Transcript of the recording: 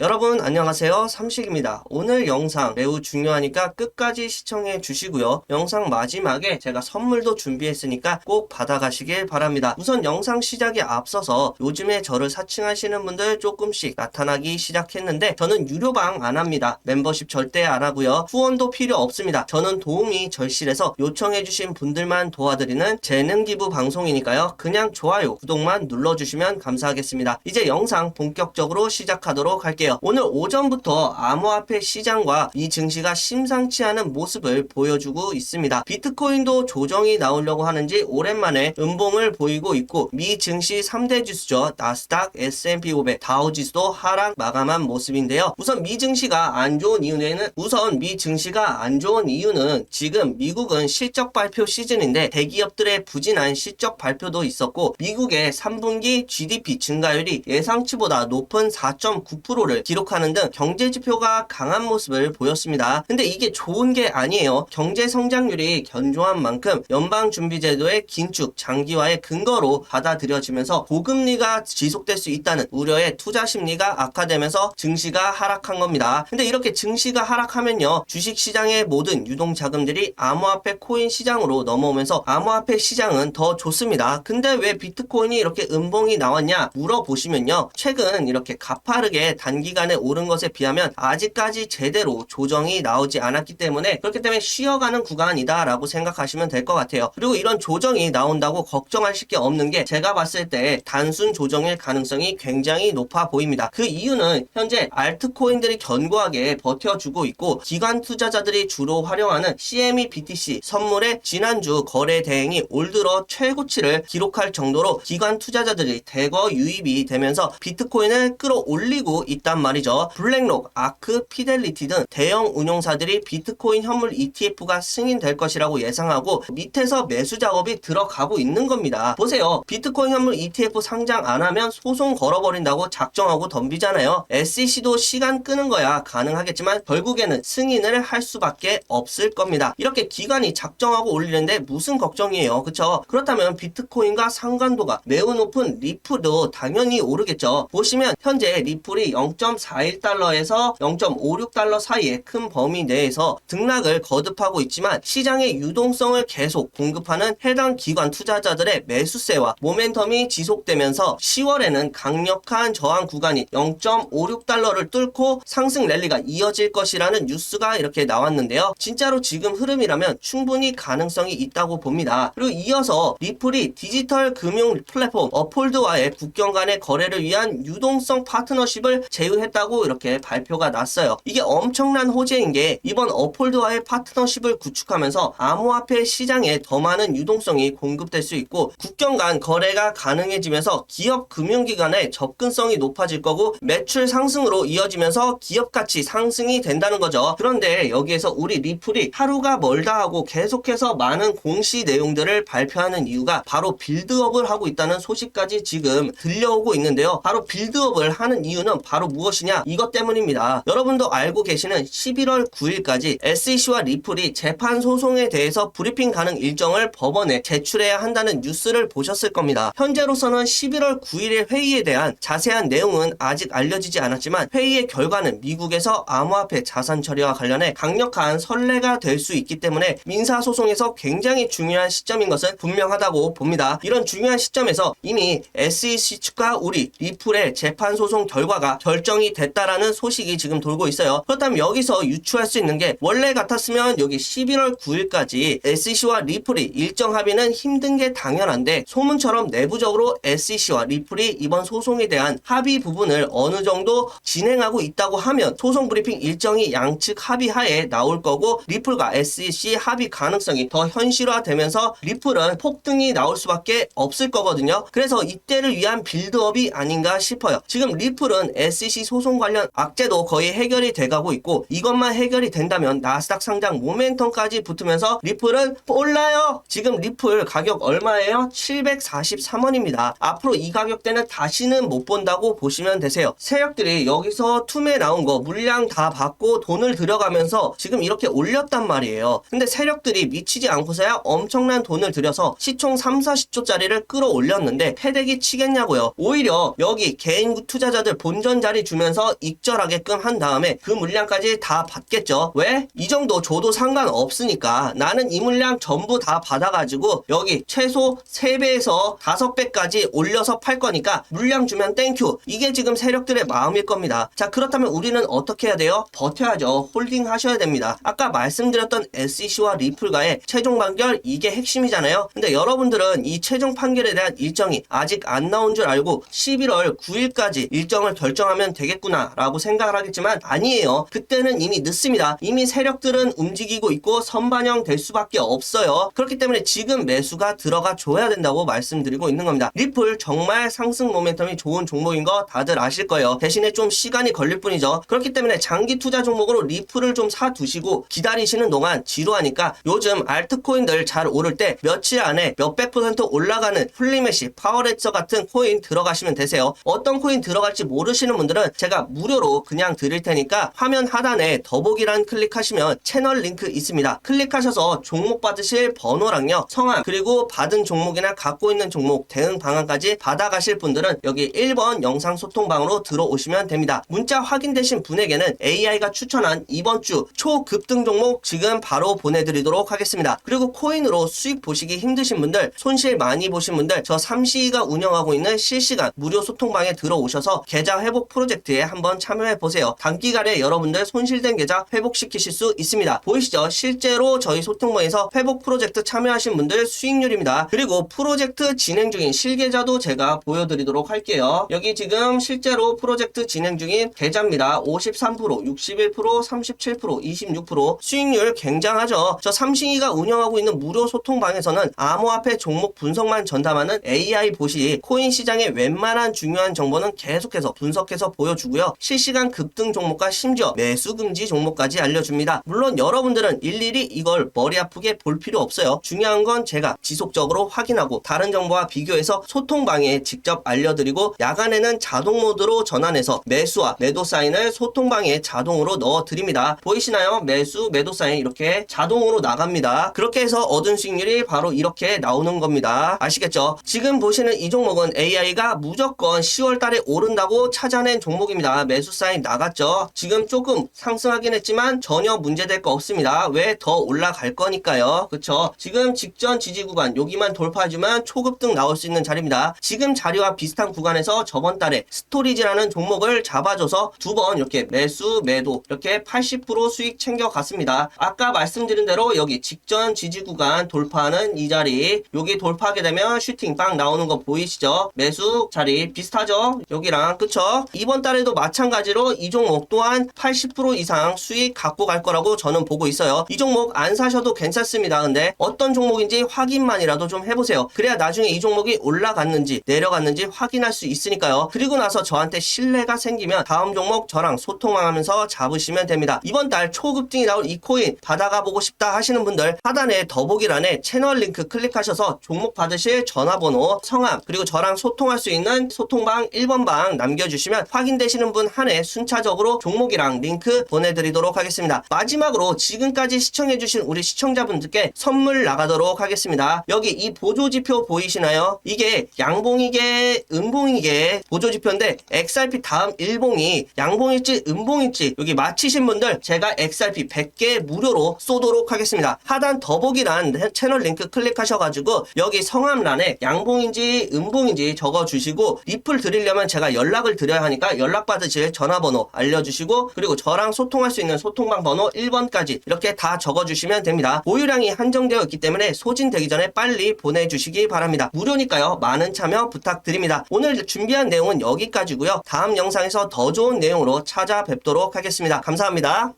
여러분 안녕하세요. 삼식입니다. 오늘 영상 매우 중요하니까 끝까지 시청해 주시고요. 영상 마지막에 제가 선물도 준비했으니까 꼭 받아가시길 바랍니다. 우선 영상 시작에 앞서서 요즘에 저를 사칭하시는 분들 조금씩 나타나기 시작했는데 저는 유료방 안 합니다. 멤버십 절대 안 하고요. 후원도 필요 없습니다. 저는 도움이 절실해서 요청해 주신 분들만 도와드리는 재능 기부 방송이니까요. 그냥 좋아요 구독만 눌러주시면 감사하겠습니다. 이제 영상 본격적으로 시작하도록 할게요 오늘 오전부터 암호화폐 시장과 이 증시가 심상치 않은 모습을 보여주고 있습니다. 비트코인도 조정이 나오려고 하는지 오랜만에 음봉을 보이고 있고 미 증시 3대 지수죠. 나스닥, S&P 500, 다우 지수도 하락 마감한 모습인데요. 우선 미 증시가 안 좋은 이유는 우선 미 증시가 안 좋은 이유는 지금 미국은 실적 발표 시즌인데 대기업들의 부진한 실적 발표도 있었고 미국의 3분기 GDP 증가율이 예상치보다 높은 4.9%를 기록하는 등 경제 지표가 강한 모습을 보였습니다. 근데 이게 좋은 게 아니에요. 경제 성장률이 견조한 만큼 연방준비제도의 긴축 장기화의 근거로 받아들여지면서 고금리가 지속될 수 있다는 우려에 투자 심리가 악화되면서 증시가 하락한 겁니다. 근데 이렇게 증시가 하락하면요. 주식시장의 모든 유동 자금들이 암호화폐 코인 시장으로 넘어오면서 암호화폐 시장은 더 좋습니다. 근데 왜 비트코인이 이렇게 음봉이 나왔냐 물어보시면요. 최근 이렇게 가파르게 단기 간에 오른 것에 비하면 아직까지 제대로 조정이 나오지 않았기 때문에 그렇기 때문에 쉬어가는 구간이다라고 생각하시면 될 것 같아요. 그리고 이런 조정이 나온다고 걱정하실 게 없는 게 제가 봤을 때 단순 조정일 가능성이 굉장히 높아 보입니다. 그 이유는 현재 알트코인들이 견고하게 버텨주고 있고 기관 투자자들이 주로 활용하는 CME BTC 선물의 지난주 거래 대행이 올 들어 최고치를 기록할 정도로 기관 투자자들이 대거 유입이 되면서 비트코인을 끌어올리고 있단 말이죠. 블랙록, 아크, 피델리티 등 대형 운용사들이 비트코인 현물 ETF가 승인될 것이라고 예상하고 밑에서 매수 작업이 들어가고 있는 겁니다. 보세요. 비트코인 현물 ETF 상장 안 하면 소송 걸어버린다고 작정하고 덤비잖아요. SEC도 시간 끄는 거야 가능하겠지만 결국에는 승인을 할 수밖에 없을 겁니다. 이렇게 기관이 작정하고 올리는데 무슨 걱정이에요. 그쵸? 그렇다면 비트코인과 상관도가 매우 높은 리플도 당연히 오르겠죠. 보시면 현재 리플이 0.41달러에서 0.56달러 사이의 큰 범위 내에서 등락을 거듭하고 있지만 시장의 유동성을 계속 공급하는 해당 기관 투자자들의 매수세와 모멘텀이 지속되면서 10월에는 강력한 저항 구간이 0.56달러를 뚫고 상승 랠리가 이어질 것이라는 뉴스가 이렇게 나왔는데요. 진짜로 지금 흐름이라면 충분히 가능성이 있다고 봅니다. 그리고 이어서 리플이 디지털 금융 플랫폼 어폴드와의 국경 간의 거래를 위한 유동성 파트너십을 제 휴했다고 이렇게 발표가 났어요. 이게 엄청난 호재인 게 이번 어폴드와의 파트너십을 구축하면서 암호화폐 시장에 더 많은 유동성이 공급될 수 있고 국경 간 거래가 가능해지면서 기업 금융기관의 접근성이 높아질 거고 매출 상승으로 이어지면서 기업 가치 상승이 된다는 거죠. 그런데 여기에서 우리 리플이 하루가 멀다 하고 계속해서 많은 공시 내용들을 발표하는 이유가 바로 빌드업을 하고 있다는 소식까지 지금 들려오고 있는데요. 바로 빌드업을 하는 이유는 바로 무엇이냐? 이것 때문입니다. 여러분도 알고 계시는 11월 9일까지 SEC와 리플이 재판 소송에 대해서 브리핑 가능 일정을 법원에 제출해야 한다는 뉴스를 보셨을 겁니다. 현재로서는 11월 9일의 회의에 대한 자세한 내용은 아직 알려지지 않았지만 회의의 결과는 미국에서 암호화폐 자산 처리와 관련해 강력한 선례가 될 수 있기 때문에 민사 소송에서 굉장히 중요한 시점인 것은 분명하다고 봅니다. 이런 중요한 시점에서 이미 SEC 측과 우리 리플의 재판 소송 결과가 결정 이 됐다라는 소식이 지금 돌고 있어요. 그렇다면 여기서 유추할 수 있는 게 원래 같았으면 여기 11월 9일까지 SEC와 리플이 일정 합의는 힘든 게 당연한데 소문처럼 내부적으로 SEC와 리플이 이번 소송에 대한 합의 부분을 어느 정도 진행하고 있다고 하면 소송 브리핑 일정이 양측 합의하에 나올 거고 리플과 SEC 합의 가능성이 더 현실화되면서 리플은 폭등이 나올 수밖에 없을 거거든요. 그래서 이때를 위한 빌드업이 아닌가 싶어요. 지금 리플은 SEC 소송 관련 악재도 거의 해결이 돼가고 있고 이것만 해결이 된다면 나스닥 상장 모멘텀까지 붙으면서 리플은 올라요. 지금 리플 가격 얼마예요? 743원입니다. 앞으로 이 가격대는 다시는 못 본다고 보시면 되세요. 세력들이 여기서 투매 나온 거 물량 다 받고 돈을 들여가면서 지금 이렇게 올렸단 말이에요. 근데 세력들이 미치지 않고서야 엄청난 돈을 들여서 시총 3, 40조짜리를 끌어올렸는데 패대기 치겠냐고요. 오히려 여기 개인 투자자들 본전 자리 주면서 익절하게끔 한 다음에 그 물량까지 다 받겠죠. 왜? 이 정도 줘도 상관없으니까 나는 이 물량 전부 다 받아가지고 여기 최소 3배에서 5배까지 올려서 팔 거니까 물량 주면 땡큐. 이게 지금 세력들의 마음일 겁니다. 자, 그렇다면 우리는 어떻게 해야 돼요? 버텨야죠. 홀딩 하셔야 됩니다. 아까 말씀드렸던 SEC와 리플과의 최종 판결 이게 핵심이잖아요. 근데 여러분들은 이 최종 판결에 대한 일정이 아직 안 나온 줄 알고 11월 9일까지 일정을 결정하면 되겠구나 라고 생각을 하겠지만 아니에요. 그때는 이미 늦습니다. 이미 세력들은 움직이고 있고 선반영 될 수밖에 없어요. 그렇기 때문에 지금 매수가 들어가 줘야 된다고 말씀드리고 있는 겁니다. 리플 정말 상승 모멘텀이 좋은 종목인 거 다들 아실 거예요. 대신에 좀 시간이 걸릴 뿐이죠. 그렇기 때문에 장기 투자 종목으로 리플을 좀 사두시고 기다리시는 동안 지루하니까 요즘 알트코인들 잘 오를 때 며칠 안에 몇백 퍼센트 올라가는 플리메시, 파워레처 같은 코인 들어가시면 되세요. 어떤 코인 들어갈지 모르시는 분들은 제가 무료로 그냥 드릴 테니까 화면 하단에 더보기란 클릭하시면 채널 링크 있습니다. 클릭하셔서 종목 받으실 번호랑요, 성함, 그리고 받은 종목이나 갖고 있는 종목 대응 방안까지 받아가실 분들은 여기 1번 영상 소통방으로 들어오시면 됩니다. 문자 확인되신 분에게는 AI가 추천한 이번 주 초급등 종목 지금 바로 보내드리도록 하겠습니다. 그리고 코인으로 수익 보시기 힘드신 분들, 손실 많이 보신 분들, 저 삼시이가 운영하고 있는 실시간 무료 소통방에 들어오셔서 계좌 회복 프로젝트 에 한번 참여해 보세요. 단기간에 여러분들 손실된 계좌 회복시키실 수 있습니다. 보이시죠? 실제로 저희 소통방에서 회복 프로젝트 참여하신 분들 수익률입니다. 그리고 프로젝트 진행 중인 실계좌도 제가 보여드리도록 할게요. 여기 지금 실제로 프로젝트 진행 중인 계좌입니다. 53%, 61%, 37%, 26% 수익률 굉장하죠. 저 삼싱이가 운영하고 있는 무료 소통방에서는 암호화폐 종목 분석만 전담하는 AI 보시 코인 시장의 웬만한 중요한 정보는 계속해서 분석해서 보여주고요. 실시간 급등 종목과 심지어 매수 금지 종목까지 알려줍니다. 물론 여러분들은 일일이 이걸 머리 아프게 볼 필요 없어요. 중요한 건 제가 지속적으로 확인하고 다른 정보와 비교해서 소통 방에 직접 알려드리고 야간에는 자동 모드로 전환해서 매수와 매도 사인을 소통 방에 자동으로 넣어드립니다. 보이시나요? 매수, 매도 사인 이렇게 자동으로 나갑니다. 그렇게 해서 얻은 수익률이 바로 이렇게 나오는 겁니다. 아시겠죠? 지금 보시는 이 종목은 AI가 무조건 10월 달에 오른다고 찾아낸 종목 입니다. 매수 사인 나갔죠? 지금 조금 상승하긴 했지만 전혀 문제될 거 없습니다. 왜 더 올라갈 거니까요. 그쵸? 지금 직전 지지 구간 여기만 돌파해주면 초급등 나올 수 있는 자리입니다. 지금 자리와 비슷한 구간에서 저번 달에 스토리지라는 종목을 잡아줘서 두 번 이렇게 매수, 매도 이렇게 80% 수익 챙겨갔습니다. 아까 말씀드린 대로 여기 직전 지지 구간 돌파하는 이 자리 여기 돌파하게 되면 슈팅 빵 나오는 거 보이시죠? 매수 자리 비슷하죠? 여기랑 그쵸? 이번 달에도 마찬가지로 이 종목 또한 80% 이상 수익 갖고 갈 거라고 저는 보고 있어요. 이 종목 안 사셔도 괜찮습니다. 근데 어떤 종목인지 확인만이라도 좀 해보세요. 그래야 나중에 이 종목이 올라갔는지 내려갔는지 확인할 수 있으니까요. 그리고 나서 저한테 신뢰가 생기면 다음 종목 저랑 소통하면서 잡으시면 됩니다. 이번 달 초급등이 나올 이 코인 받아가 보고 싶다 하시는 분들 하단에 더보기란에 채널 링크 클릭하셔서 종목 받으실 전화번호, 성함 그리고 저랑 소통할 수 있는 소통방 1번방 남겨주시면 확인 되시는 분 한 해 순차적으로 종목이랑 링크 보내드리도록 하겠습니다. 마지막으로 지금까지 시청해주신 우리 시청자분들께 선물 나가도록 하겠습니다. 여기 이 보조지표 보이시나요? 이게 양봉이게 음봉이게 보조지표인데 XRP 다음 일봉이 양봉일지 음봉일지 여기 맞히신 분들 제가 XRP 100개 무료로 쏘도록 하겠습니다. 하단 더보기란 채널 링크 클릭하셔가지고 여기 성함란에 양봉인지 음봉인지 적어주시고 리플 드리려면 제가 연락을 드려야 하 니까 연락 받으실 전화번호 알려주시고 그리고 저랑 소통할 수 있는 소통방 번호 1번까지 이렇게 다 적어주시면 됩니다. 보유량이 한정되어 있기 때문에 소진되기 전에 빨리 보내주시기 바랍니다. 무료니까요. 많은 참여 부탁드립니다. 오늘 준비한 내용은 여기까지고요. 다음 영상에서 더 좋은 내용으로 찾아뵙도록 하겠습니다. 감사합니다.